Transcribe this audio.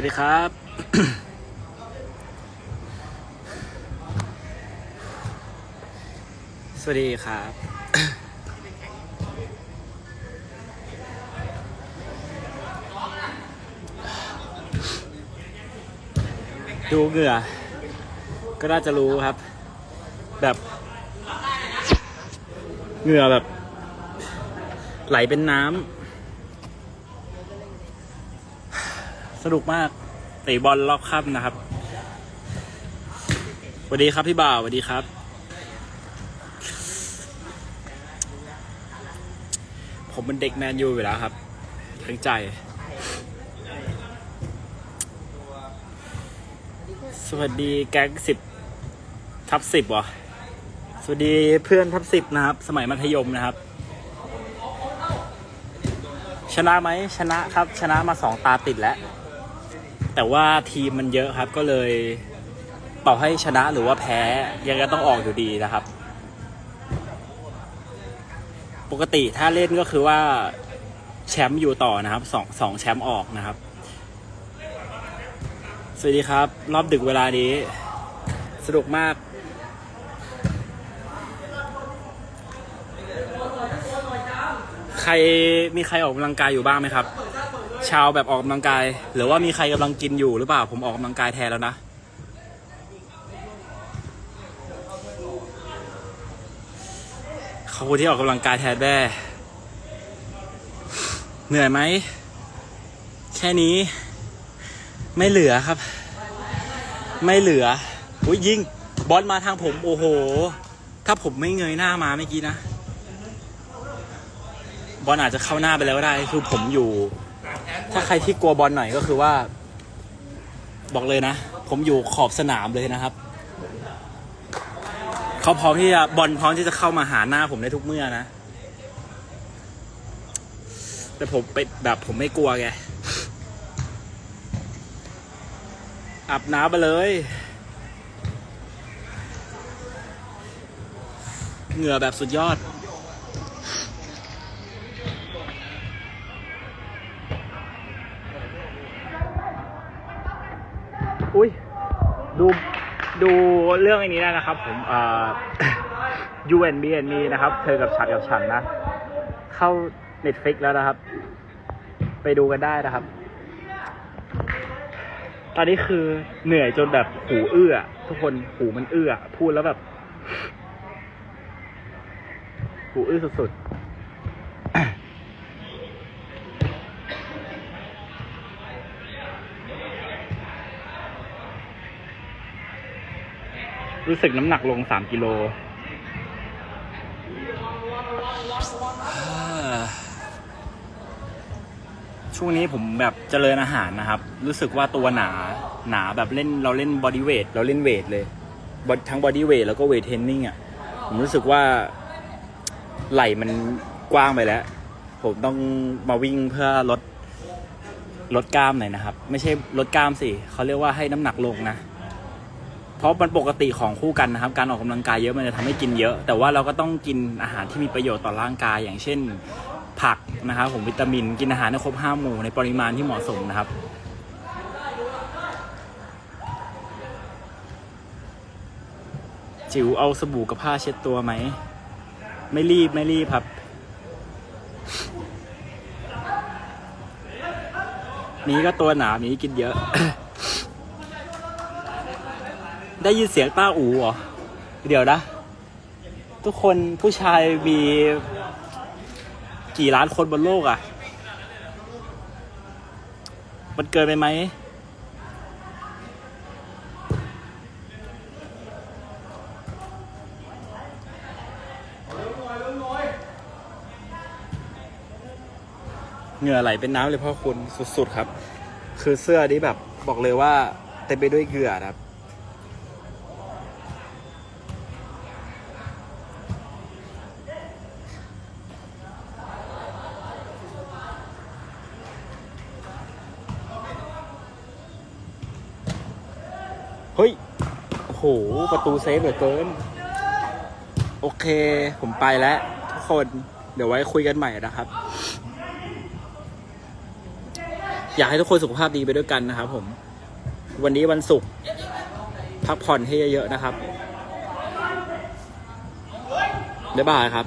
วัสดีครับ สวัสดีครับ ดูเหงื่อ ก็น่าจะรู้ครับ แบบ เหงื่อแบบ ไหลเป็นน้ำ นุกมากเตะบอลรอบค่ำนะครับสวัสดีครับพี่บ่าวสวัสดีครับ ผมเป็นเด็กแมนยูอยู่แล้วครับทั้งใจ สวัสดีแก๊งสิบทับสิบวะสวัสดีเพื่อนทับสิบนะครับ สมัยมัธยมนะครับ ชนะไหมชนะครับ ชนะมาสองตาติดแล้ว แต่ว่าทีมมันเยอะครับก็เลยต่อให้ชนะหรือว่าแพ้ยังก็ต้องออกอยู่ดีนะครับ ปกติถ้าเล่นก็คือว่าแชมป์อยู่ต่อนะครับสองสองแชมป์ออกนะครับ สวัสดีครับ รอบดึกเวลานี้ สนุกมากใครมีใครออกกำลังกายอยู่บ้างไหมครับ ชาวแบบออกกำลังกาย หรือว่ามีใครกำลังกินอยู่หรือเปล่า ผมออกกำลังกายแทนแล้วนะ เขาคนที่ออกกำลังกายแทนแม่เหนื่อยไหม แค่นี้ ไม่เหลือครับ ไม่เหลืออุ้ยยิงบอลมาทางผม โอ้โห ถ้าผมไม่เงยหน้ามาเมื่อกี้นะ บอลอาจจะเข้าหน้าไปแล้วก็ได้ คือผมอยู่ ถ้าใครที่กลัวบอลหน่อยก็คือว่า บอกเลยนะ ผมอยู่ขอบสนามเลยนะครับ เขาพร้อมที่จะบอลพร้อมที่จะเข้ามาหาหน้าผมได้ทุกเมื่อนะ แต่ผมไปแบบผมไม่กลัวไงอาบน้ำไปเลย เหงื่อแบบสุดยอด ดูดูเรื่องอันนี้ได้นะครับ ผมเอ่อ U N B N มีนะครับ เธอกับฉันกับฉันนะ เข้า Netflix แล้วนะครับ ไปดูกันได้นะครับ ตอนนี้คือเหนื่อยจนแบบหูเอื้อ ทุกคนหูมันเอื้อ พูดแล้วแบบ หูอื้อสุดๆ รู้สึกน้ำหนักลงสามกิโลช่วงนี้ผมแบบเจริญอาหารนะครับ รู้สึกว่าตัวหนาหนาแบบเล่นเราเล่นบอดี้เวทเราเล่นเวทเลยทั้งบอดี้เวทแล้วก็เวทเทรนนิ่งอะผมรู้สึกว่าไหล่มันกว้างไปแล้ว ผมต้องมาวิ่งเพื่อลดลดกล้ามหน่อยนะครับ ไม่ใช่ลดกล้ามสิเขาเรียกว่าให้น้ำหนักลงนะ เพราะมันปกติของคู่กันนะครับ การออกกำลังกายเยอะมันจะทำให้กินเยอะ แต่ว่าเราก็ต้องกินอาหารที่มีประโยชน์ต่อร่างกาย อย่างเช่น ผักนะครับผมวิตามิน กินอาหารให้ครบห้าหมู่ในปริมาณที่เหมาะสมนะครับจิ๋วเอาสบู่กับผ้าเช็ดตัวไหม ไม่รีบไม่รีบครับ นี้ก็ตัวหนามีกินเยอะ ได้ยินเสียงต้าอูเหรอ เดี๋ยวนะ ทุกคนผู้ชายมีกี่ล้านคนบนโลกอะ่ะ มันเกินไปไหม เหงื่อไหลเป็นน้ำเลยพ่อคุณสุดๆครับ คือเสื้อนี้แบบบอกเลยว่าเต็มไปด้วยเหงื่อนะครับ เฮ้ย โอ้โห ประตูเซฟเหลือเกิน โอเค ผมไปแล้ว ทุกคน เดี๋ยวไว้คุยกันใหม่นะครับ อยากให้ทุกคนสุขภาพดีไปด้วยกันนะครับผม วันนี้วันศุกร์พักผ่อนให้เยอะๆนะครับบ๊ายบายครับ